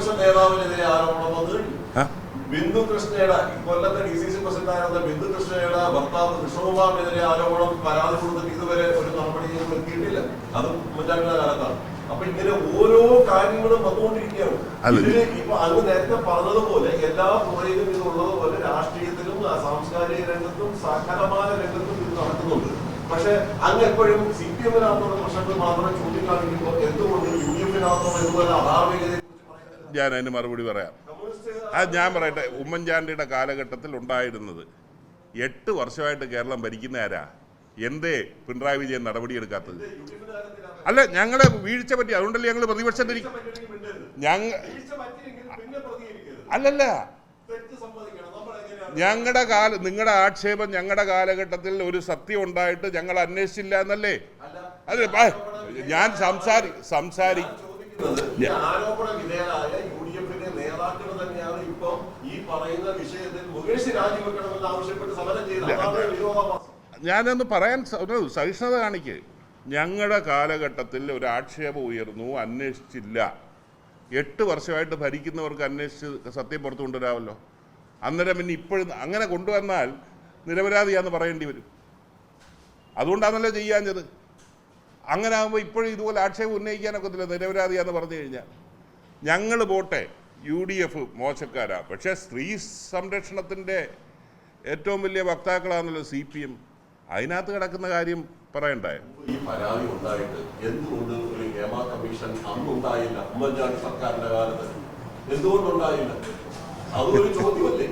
പ്രതിപക്ഷ നേതാവിനെതിരെ ആരോപണം വന്നു ബിന്ദു കൃഷ്ണയുടെ കൊല്ലത്തെ ഡി സി ബിന്ദു കൃഷ്ണയുടെ ഭർത്താവ് കൃഷ്ണകുമാറിനെതിരെ ആരോപണം പരാതി കൊടുത്തിട്ട് ഇതുവരെ ഒരു നടപടിയും എത്തിയിട്ടില്ല അത് ഉമ്മൻചാണ്ടിയുടെ കാലത്താണ്. അപ്പൊ ഇങ്ങനെ ഓരോ കാര്യങ്ങളും വന്നുകൊണ്ടിരിക്കുകയാണ്. ഇതിൽ ഇപ്പൊ അങ്ങ് നേരത്തെ പറഞ്ഞതുപോലെ എല്ലാ തുറയിലും ഇതുള്ളതുപോലെ രാഷ്ട്രീയത്തിലും സാംസ്കാരിക രംഗത്തും സകലമായ രംഗത്തും ഇത് നടക്കുന്നുണ്ട്. പക്ഷെ അങ്ങ് എപ്പോഴും സി പി എമ്മിനകത്തുള്ള പ്രശ്നങ്ങൾ മാത്രം ചൂണ്ടിക്കാണിക്കുമ്പോൾ എന്തുകൊണ്ട് യു ഡി എഫിനകത്തുള്ള ഇതുപോലെ പറയുന്നത് ഞാൻ അതിന് മറുപടി പറയാം. അത് ഞാൻ പറയട്ടെ ഉമ്മൻചാണ്ടിയുടെ കാലഘട്ടത്തിൽ ഉണ്ടായിരുന്നത് എട്ട് വർഷമായിട്ട് കേരളം ഭരിക്കുന്ന ആരാ എന്തേ പിണറായി വിജയൻ നടപടിയെടുക്കാത്തത്? അല്ല ഞങ്ങളെ വീഴ്ച പറ്റി അതുകൊണ്ടല്ലേ ഞങ്ങൾ പ്രതിപക്ഷത്തിരിക്കും ഞങ്ങ വീഴ്ച പറ്റിയെങ്കിൽ പിന്നെ അല്ലല്ല. ഞങ്ങളുടെ കാല നിങ്ങളുടെ ആക്ഷേപം ഞങ്ങളുടെ കാലഘട്ടത്തിൽ ഒരു സത്യം ഉണ്ടായിട്ട് ഞങ്ങൾ അന്വേഷിച്ചില്ല എന്നല്ലേ? അതെ ഞാൻ സംസാരി സംസാരി യു ഡി എഫിന്റെ നേതാക്കൾ തന്നെയാണ് ഇപ്പൊ ഈ പറയുന്ന വിഷയത്തിൽ മുകേഷ് രാജിവെക്കണമെന്ന് ആവശ്യപ്പെട്ട് സമരം ചെയ്ത ഞാനൊന്ന് പറയാൻ ഒരു സഹിഷ്ണുത കാണിക്ക്. ഞങ്ങളുടെ കാലഘട്ടത്തിൽ ഒരു ആക്ഷേപം ഉയർന്നു അന്വേഷിച്ചില്ല. എട്ട് വർഷമായിട്ട് ഭരിക്കുന്നവർക്ക് അന്വേഷിച്ച് സത്യം പുറത്തു കൊണ്ടുവരാമല്ലോ. അന്നേരം പിന്നെ ഇപ്പോഴും അങ്ങനെ കൊണ്ടുവന്നാൽ നിരപരാധിയാന്ന് പറയേണ്ടി വരും. അതുകൊണ്ടാണല്ലോ ചെയ്യാഞ്ഞത്. അങ്ങനെ ആകുമ്പോൾ ഇപ്പോഴും ഇതുപോലെ ആക്ഷേപം ഉന്നയിക്കാനൊക്കത്തില്ല നിരപരാധിയാന്ന് പറഞ്ഞു കഴിഞ്ഞാൽ. ഞങ്ങൾ പോട്ടെ യു ഡി എഫ് മോശക്കാരാണ് പക്ഷേ സ്ത്രീ സംരക്ഷണത്തിന്റെ ഏറ്റവും വലിയ വക്താക്കളാണല്ലോ സി പി എം. അതിനകത്ത് കിടക്കുന്ന കാര്യം പറയണ്ടേ ഈ പരാതി ഉണ്ടായിട്ട് എന്തുകൊണ്ട് ഒരു ഹേമ കമ്മീഷൻ അന്നുണ്ടായില്ല ഉമ്മൻചാണ്ടി സർക്കാരിന്റെ കാലത്ത്? എന്തുകൊണ്ടുണ്ടായില്ല? അതൊരു ചോദ്യമല്ലേ?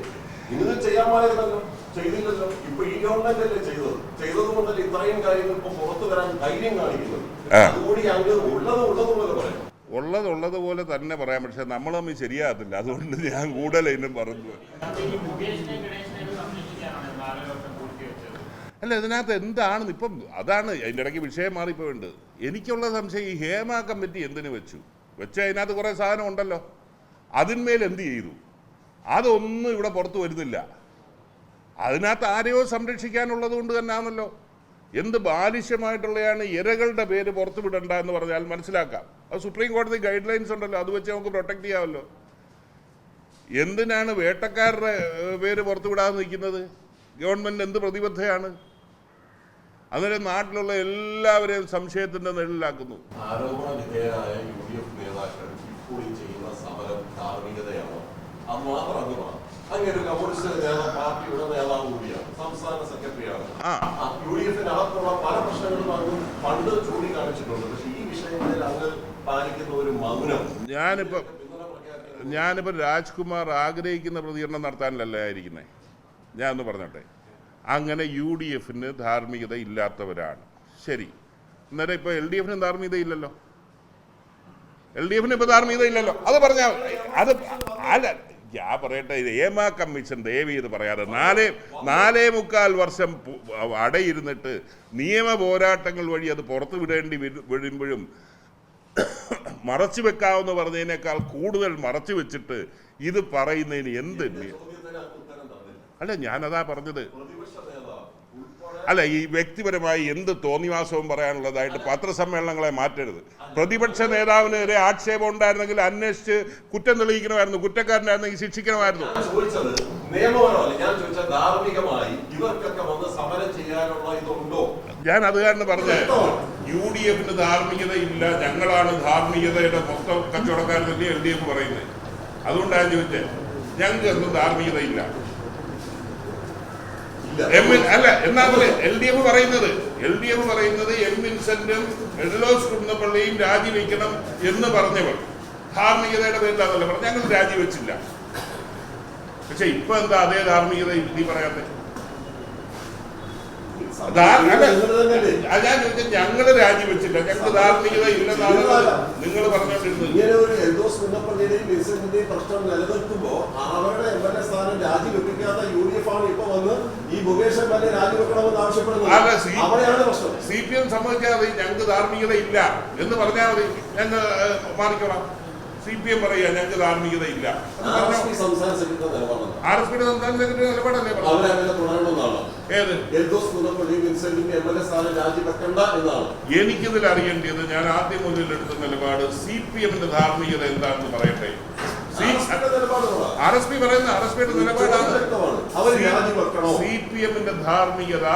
ഇങ്ങനെ ചെയ്യാമായിരുന്നല്ലോ ചെയ്തില്ലല്ലോ. ഇപ്പൊ ഈ ഗവൺമെന്റ് അല്ലേ ചെയ്തത്? ചെയ്തത് കൊണ്ടല്ലേ ഇത്രയും കാര്യങ്ങൾ ഇപ്പൊ പുറത്തു വരാൻ ധൈര്യം കാണിക്കുന്നത്? കൂടി അതുകൂടി അങ്ങ് ഉള്ളത് ഉള്ളതുപോലെ പറയാം. ഉള്ളത് ഉള്ളതുപോലെ തന്നെ പറയാം. പക്ഷെ നമ്മളൊന്നും ശരിയാകത്തില്ല. അതുകൊണ്ട് ഞാൻ കൂടുതൽ ഇന്നും പറഞ്ഞു. അല്ല ഇതിനകത്ത് എന്താണ് ഇപ്പം അതാണ് അതിന്റെ ഇടയ്ക്ക് വിഷയം മാറിപ്പോയിട്ടുണ്ട്. എനിക്കുള്ള സംശയം ഈ ഹേമ കമ്മിറ്റി എന്തിനു വെച്ചു? വെച്ച് അതിനകത്ത് കുറേ സാധനം ഉണ്ടല്ലോ. അതിന്മേൽ എന്ത് ചെയ്തു? അതൊന്നും ഇവിടെ പുറത്തു വരുന്നില്ല. അതിനകത്ത് ആരെയോ സംരക്ഷിക്കാനുള്ളത് കൊണ്ട് തന്നെ ആണല്ലോ എന്ത് ബാലിശ്യമായിട്ടുള്ളതാണ് ഇരകളുടെ പേര് പുറത്തു വിടണ്ട എന്ന് പറഞ്ഞാൽ മനസ്സിലാക്കാം. അത് സുപ്രീം കോടതി ഗൈഡ് ലൈൻസ് ഉണ്ടല്ലോ അത് വെച്ച് നമുക്ക് പ്രൊട്ടക്ട് ചെയ്യാമല്ലോ. എന്തിനാണ് വേട്ടക്കാരുടെ പേര് പുറത്തുവിടാതെ നിൽക്കുന്നത്? ഗവൺമെന്റ് എന്ത് പ്രതിബദ്ധയാണ്? അന്നേരം നാട്ടിലുള്ള എല്ലാവരെയും സംശയത്തിന്റെ നിഴലിലാക്കുന്നു. അത് ആ. യു ഡി എഫിനകത്തുള്ള പല പ്രശ്നങ്ങളും പണ്ട് ചൂണ്ടിക്കാണിച്ചിട്ടുണ്ട്. പക്ഷേ ഈ വിഷയങ്ങളിൽ അങ്ങ് പാലിക്കുന്ന ഒരു മൗനം. ഞാനിപ്പം രാജ്കുമാർ ആഗ്രഹിക്കുന്ന പ്രതികരണം നടത്താനല്ല ഇരിക്കുന്നത് ഞാൻ ഒന്ന് പറഞ്ഞോട്ടെ. അങ്ങനെ യു ഡി എഫിന് ധാർമ്മികത ഇല്ലാത്തവരാണ്. ശരി. അന്നേരം ഇപ്പോൾ എൽ ഡി എഫിന് ധാർമ്മികത ഇല്ലല്ലോ എൽ ഡി എഫിന് ഇപ്പോൾ ധാർമ്മികത ഇല്ലല്ലോ അത് പറഞ്ഞാൽ അത് അല്ല ഞാൻ പറയട്ടെ ഇത് ഏമാ കമ്മീഷൻ ദേവി ഇത് പറയാതെ നാലേ നാലേ മുക്കാൽ വർഷം അടയിരുന്നിട്ട് നിയമ പോരാട്ടങ്ങൾ വഴി അത് പുറത്തു വിടേണ്ടി വരുമ്പോഴും മറച്ചു വെക്കാമെന്ന് പറഞ്ഞതിനേക്കാൾ കൂടുതൽ മറച്ചു വെച്ചിട്ട് ഇത് പറയുന്നതിന് എന്ത് അല്ല ഞാനതാ പറഞ്ഞത്. അല്ല ഈ വ്യക്തിപരമായി എന്ത് തോന്നിവാസവും പറയാനുള്ളതായിട്ട് പത്രസമ്മേളനങ്ങളെ മാറ്റരുത്. പ്രതിപക്ഷ നേതാവിനെതിരെ ആക്ഷേപം ഉണ്ടായിരുന്നെങ്കിൽ അന്വേഷിച്ച് കുറ്റം തെളിയിക്കണമായിരുന്നു കുറ്റക്കാരനായിരുന്നെങ്കിൽ ശിക്ഷിക്കണമായിരുന്നു. ഞാൻ അത് കാരണം പറഞ്ഞ യു ഡി എഫിന് ധാർമ്മികത ഇല്ല ഞങ്ങളാണ് ധാർമ്മികതയുടെ മൊത്തം തന്നെ എൽ ഡി എഫ് പറയുന്നത്. അതുകൊണ്ടാണ് ചോദിച്ചത് ഞങ്ങൾക്ക് ഒന്നും ധാർമ്മികത ഇല്ല. അല്ല എന്നാ എൽ ഡി എഫ് പറയുന്നത്? എൽ ഡി എഫ് പറയുന്നത് എം വിൻസെന്റും എഡലോസ് കുന്നപ്പള്ളിയും രാജിവെക്കണം എന്ന് പറഞ്ഞവർ. ധാർമ്മികതയുടെ പേരിലാണല്ലോ പറഞ്ഞു ഞങ്ങൾ രാജിവെച്ചില്ല. പക്ഷെ ഇപ്പൊ എന്താ അതേ ധാർമ്മികത നീ പറയാത്തേ ഞങ്ങൾ രാജിവെച്ചില്ല ഞങ്ങൾക്ക് ധാർമ്മികത ഇല്ലെന്നാണ് നിങ്ങൾ പറഞ്ഞോണ്ടിരുന്നത് ഇങ്ങനെ ഒരു എൽദോസ് കുന്നപ്പള്ളിയുടെയും വിൻസെന്റിന്റെയും പ്രശ്നം നിലനിൽക്കുമ്പോ അവരുടെ എം എൽ എ സ്ഥാനം രാജിവെപ്പിക്കാത്ത യു ഡി എഫ് ആണ് ഇപ്പൊ വന്ന് ഈ മുകേഷ് എം എൽ എ രാജിവെക്കണമെന്ന് ആവശ്യപ്പെടുന്നത് സി- അവിടെയാണ് പ്രശ്നം. സി പി എം സംബന്ധിച്ചാൽ ഞങ്ങൾക്ക് ധാർമ്മികത ഇല്ല എന്ന് പറഞ്ഞാൽ മതി. ഞങ്ങൾ മാറിക്കോളാം. സി പി എം പറയുക ഞങ്ങൾക്ക് ധാർമ്മികത ഇല്ല ആർ എസ്. പി സംസ്ഥാന സെക്രട്ടറി നിലപാടല്ലേ ഏത്? എനിക്കിതിൽ അറിയേണ്ടത് ഞാൻ ആദ്യം മുതൽ എടുത്ത നിലപാട് സി പി എമ്മിന്റെ ധാർമ്മികത എന്താണെന്ന് പറയട്ടെ. ആർ എസ് പി പറയുന്ന ആർ എസ് പിയുടെ നിലപാടാണ്. സി പി എമ്മിന്റെ ധാർമ്മികത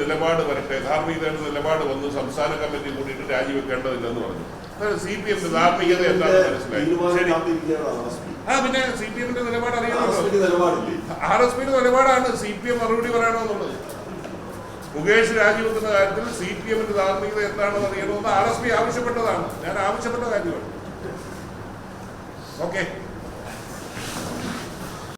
നിലപാട് വരട്ടെ. ധാർമ്മികതയുടെ നിലപാട് വന്ന് സംസ്ഥാന കമ്മിറ്റി കൂടിയിട്ട് രാജിവെക്കേണ്ടതില്ലെന്ന് പറഞ്ഞു. സി പി എമ്മിന്റെ ധാർമ്മികത എന്താണെന്ന് മനസ്സിലായി. ആ പിന്നെ സി പി എമ്മിന്റെ നിലപാട് അറിയണമല്ലോ ആർ എസ് പിയുടെ നിലപാടാണ്. സി പി എം മറുപടി പറയണമെന്നുള്ളത് മുകേഷ് രാജിവെക്കുന്ന കാര്യത്തിൽ സി പി എമ്മിന്റെ ധാർമ്മികത എന്താണെന്ന് അറിയണമെന്ന് ആർ എസ് പി ആവശ്യപ്പെട്ടതാണ്. ഞാൻ ആവശ്യപ്പെട്ട കാര്യമാണ്. ഓക്കെ.